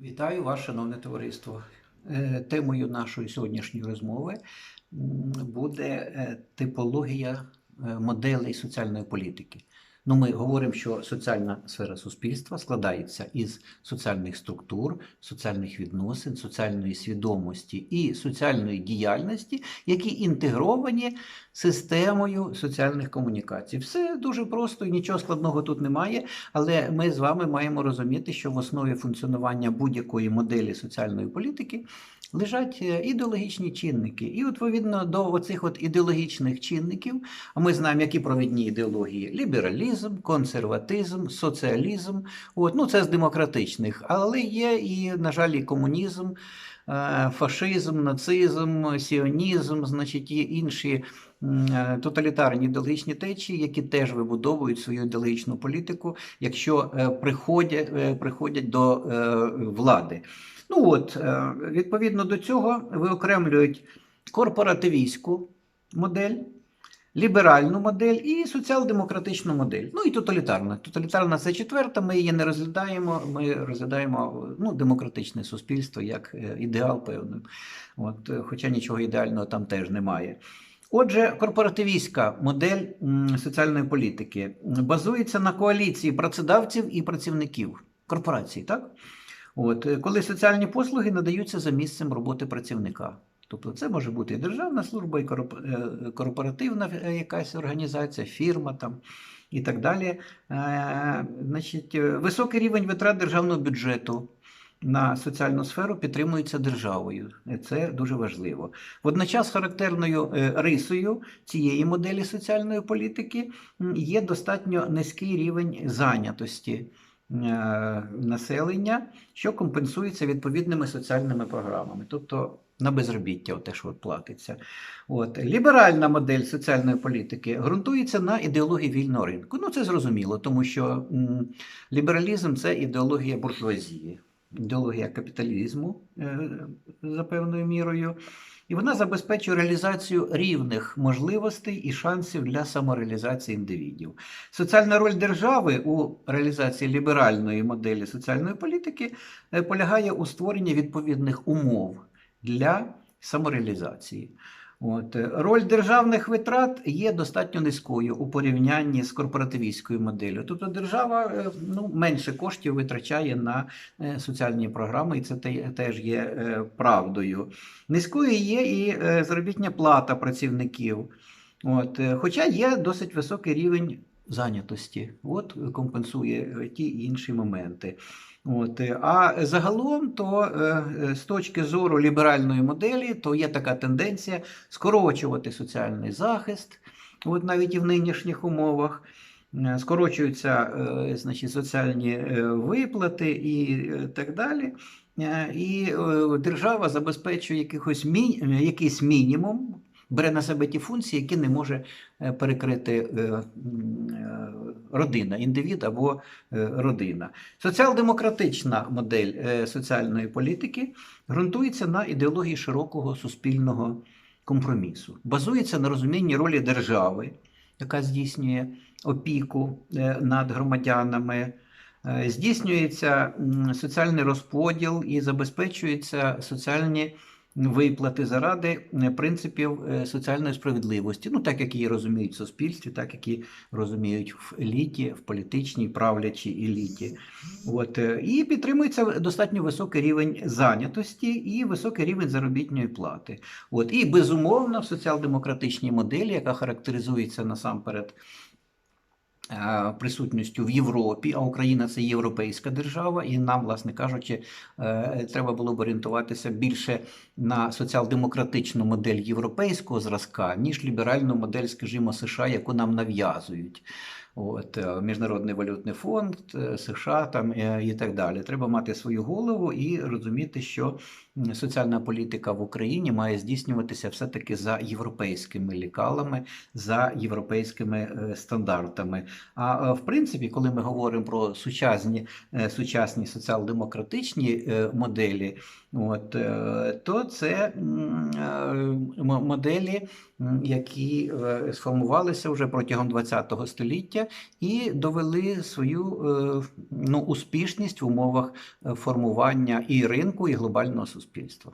Вітаю вас, шановне товариство. Е, Темою нашої сьогоднішньої розмови буде е, типологія е, моделей соціальної політики. Ну, ми говоримо, що соціальна сфера суспільства складається із соціальних структур, соціальних відносин, соціальної свідомості і соціальної діяльності, які інтегровані системою соціальних комунікацій. Все дуже просто і нічого складного тут немає. Але ми з вами маємо розуміти, що в основі функціонування будь-якої моделі соціальної політики лежать е, ідеологічні чинники. І відповідно до оцих от ідеологічних чинників, а ми знаємо, які провідні ідеології: лібералізм, консерватизм, соціалізм. От, ну це з демократичних, але є і, на жаль, і комунізм. е, Фашизм, нацизм, сіонізм, значить, і інші е, тоталітарні ідеологічні течії, які теж вибудовують свою ідеологічну політику, якщо е, приходять, приходять до влади. Ну от, відповідно до цього виокремлюють корпоративістську модель, ліберальну модель і соціал-демократичну модель. Ну і тоталітарна. Тоталітарна це четверта, ми її не розглядаємо. Ми розглядаємо ну, демократичне суспільство як е, ідеал певний. От, е, хоча нічого ідеального там теж немає. Отже, корпоративістська модель соціальної політики базується на коаліції працедавців і працівників корпорацій, так? От, е, коли соціальні послуги надаються за місцем роботи працівника. Тобто це може бути і державна служба, і е, корпоративна е, якась організація, фірма там і так далі. Е, Значить, високий рівень витрат державного бюджету на соціальну сферу підтримується державою. Це дуже важливо. Водночас характерною рисою цієї моделі соціальної політики є достатньо низький рівень зайнятості населення, що компенсується відповідними соціальними програмами, тобто на безробіття, те, що платиться. От. Ліберальна модель соціальної політики ґрунтується на ідеології вільного ринку. Ну, це зрозуміло, тому що м, лібералізм це ідеологія буржуазії, ідеологія капіталізму е, за певною мірою. І вона забезпечує реалізацію рівних можливостей і шансів для самореалізації індивідів. Соціальна роль держави у реалізації ліберальної моделі соціальної політики е, полягає у створенні відповідних умов для самореалізації. От. е, Роль державних витрат є достатньо низькою у порівнянні з корпоративістською моделлю. Тобто держава е, ну, менше коштів витрачає на е, соціальні програми, і це теж є правдою. Низькою є і заробітня плата працівників. От. Хоча є досить високий рівень зайнятості. От компенсує е, ті інші моменти. От. е, А загалом, то е, е, з точки зору ліберальної моделі, то є така тенденція скорочувати соціальний захист, от навіть і в нинішніх умовах. Е, Скорочуються е, значить, соціальні е, виплати і е, так далі. Е, І е, держава забезпечує якихось мі... якийсь мінімум, бере на себе ті функції, які не може е, перекрити е, е, родина, індивід або родина. Соціал-демократична модель соціальної політики ґрунтується на ідеології широкого суспільного компромісу, базується на розумінні ролі держави, яка здійснює опіку над громадянами. Здійснюється соціальний розподіл і забезпечуються соціальні виплати заради е, принципів е, соціальної справедливості, ну так як її розуміють в суспільстві, так як її розуміють в еліті, в політичній правлячій еліті. От, е, і підтримується достатньо високий рівень зайнятості і високий рівень заробітної плати. От, і безумовно в соціал-демократичній моделі, яка характеризується насамперед присутністю в Європі, а Україна це європейська держава, і нам, власне кажучи, е, треба було б орієнтуватися більше на соціал-демократичну модель європейського зразка, ніж ліберальну модель, скажімо, США, яку нам нав'язують. От, е, Міжнародний валютний фонд е, США там е, і так далі. Треба мати свою голову і розуміти, що соціальна політика в Україні має здійснюватися все-таки за європейськими лікалами, за європейськими стандартами. А в принципі, коли ми говоримо про сучасні, сучасні соціал-демократичні моделі, от, е, то це е, моделі, які е, сформувалися вже протягом ХХ століття і довели свою ну, успішність в умовах формування і ринку, і глобального суспільства.